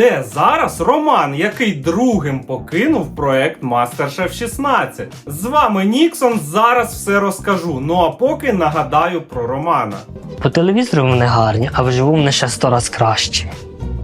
Де зараз Роман, який другим покинув проект MasterChef 16? З вами Ніксон. Зараз все розкажу. Ну а поки нагадаю про Романа. По телевізору вони гарні, а вживу вони ще сто раз кращі.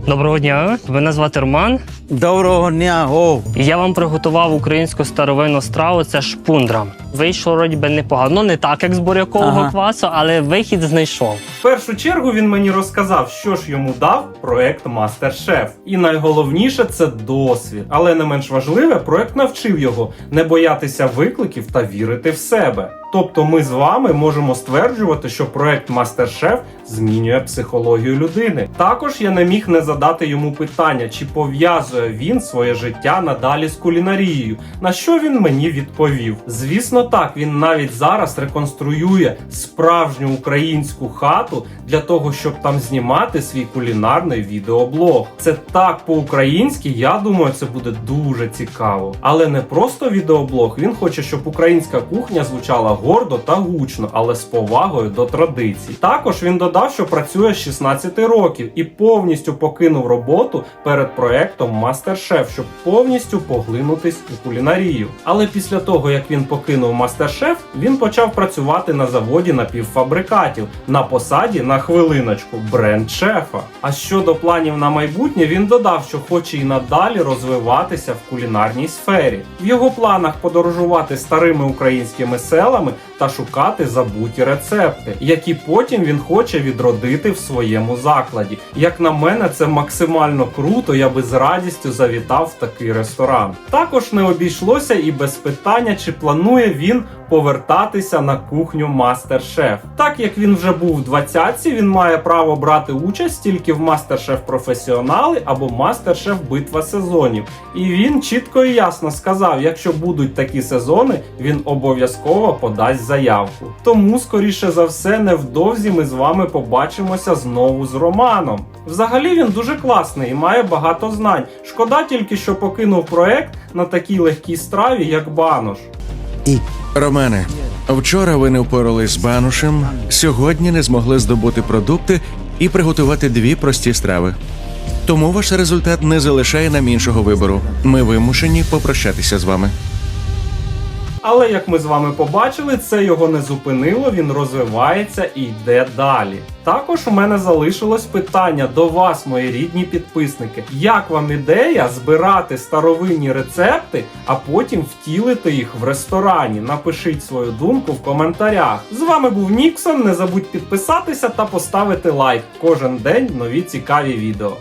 Доброго дня, мене звати Роман, Доброго дня, і я вам приготував українську старовинну страву. Це шпундра. Вийшло вроді би непогано. Ну, не так, як з бурякового Ага. квасу, але вихід знайшов. В першу чергу він мені розказав, що ж йому дав проект MasterChef. І найголовніше це досвід. Але не менш важливе, проект навчив його не боятися викликів та вірити в себе. Тобто ми з вами можемо стверджувати, що проект MasterChef змінює психологію людини. Також я не міг не задати йому питання, чи пов'язує він своє життя надалі з кулінарією. На що він мені відповів? Звісно, так він навіть зараз реконструює справжню українську хату для того, щоб там знімати свій кулінарний відеоблог. Це так по-українськи. Я думаю, це буде дуже цікаво. Але не просто відеоблог. Він хоче, щоб українська кухня звучала гордо та гучно, але з повагою до традицій. Також він додав, що працює з 16 років і повністю покинув роботу перед проектом MasterChef, щоб повністю поглинутись у кулінарію. Але після того, як він покинув MasterChef, він почав працювати на заводі напівфабрикатів на посаді на хвилиночку бренд шефа. А щодо планів на майбутнє, він додав, що хоче і надалі розвиватися в кулінарній сфері. В його планах подорожувати старими українськими селами та шукати забуті рецепти, які потім він хоче відродити в своєму закладі. Як на мене, це максимально круто. Я би з радістю завітав в такий ресторан. Також не обійшлося і без питання, чи планує він повертатися на кухню Мастер-Шеф. Так як він вже був в двадцятці, він має право брати участь тільки в Мастер-Шеф професіонали або Мастер-Шеф битва сезонів. І він чітко і ясно сказав: якщо будуть такі сезони, він обов'язково подасть заявку. Тому, скоріше за все, невдовзі ми з вами побачимося знову з Романом. Взагалі він дуже класний і має багато знань. Шкода тільки, що покинув проект на такій легкій страві, як банош. Романе, вчора ви не впорались з банушем, сьогодні не змогли здобути продукти і приготувати дві прості страви. Тому ваш результат не залишає нам іншого вибору. Ми вимушені попрощатися з вами. Але як ми з вами побачили, це його не зупинило, він розвивається і йде далі. Також у мене залишилось питання до вас, мої рідні підписники. Як вам ідея збирати старовинні рецепти, а потім втілити їх в ресторані? Напишіть свою думку в коментарях. З вами був Ніксон. Не забудь підписатися та поставити лайк. Кожен день нові цікаві відео.